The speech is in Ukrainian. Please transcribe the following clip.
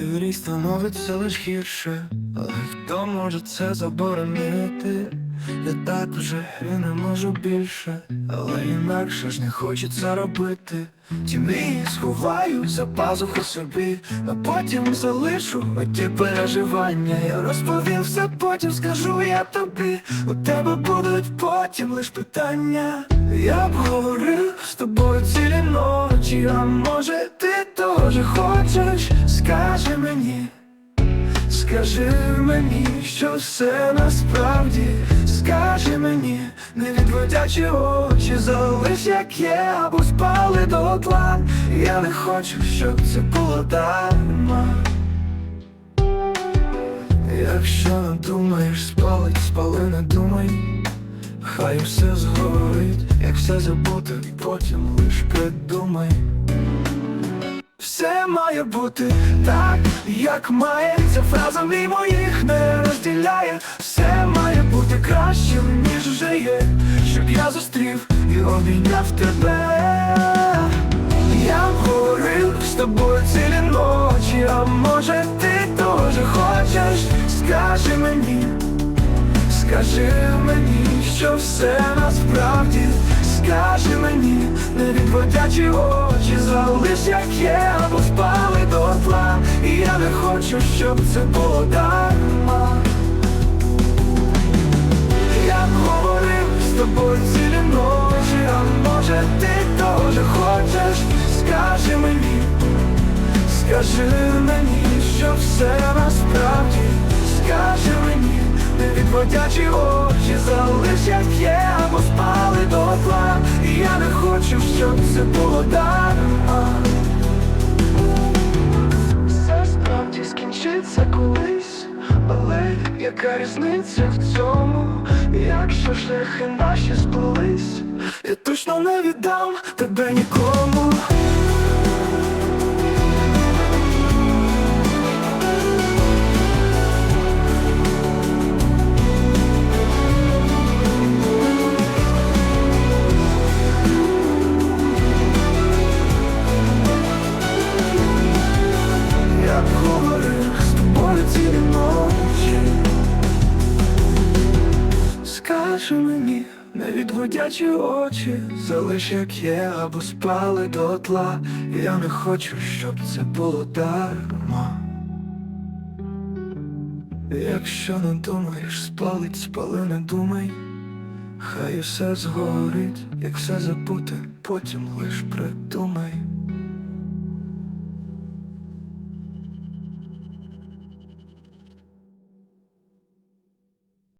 І в рій становиться лиш гірше, але хто може це заборонити? Я так вже і не можу більше, але інакше ж не хочеться робити. Ті мрії сховаю за пазуху собі, а потім залишу оті переживання. Я розповім все, потім скажу я тобі. У тебе будуть потім лиш питання. Я б говорив з тобою цілі ночі, а може ти теж хочеш? Скажи мені. Що все насправді, скажи мені, не відводячи очі, залиш як є, або спали до тла. Я не хочу, щоб це було дарма. Якщо не думаєш, спалить, спали, не думай. Хай все згорить, як все забути, потім лиш придумай. Все має бути так, як має. Ця фраза мій моїх не розділяє. Все має бути кращим, ніж вже є. Щоб я зустрів і обійняв тебе. Я говорив з тобою цілі ночі, а може ти теж хочеш? Скажи мені. Скажи мені, що все насправді Скажи мені, не відводячи очі, залиш як є, або спали до тла І я не хочу, щоб це було дарма. Я говорив з тобою цілі ночі, а може ти теж хочеш, скажи мені Скажи мені, що все насправді не очі, залиш як є, або спали до тла. І я не хочу, щоб це було дарма Все справді скінчиться колись, але яка різниця в цьому, якщо шляхи наші сплелись, я точно не віддам тебе нікому. Скажи мені, не відводячи очі, залиш як є, або спали до тла. Я не хочу, щоб це було дарма. Якщо не думаєш, спалить, спали, не думай. Хай усе згорить, як все забути, потім лиш придумай.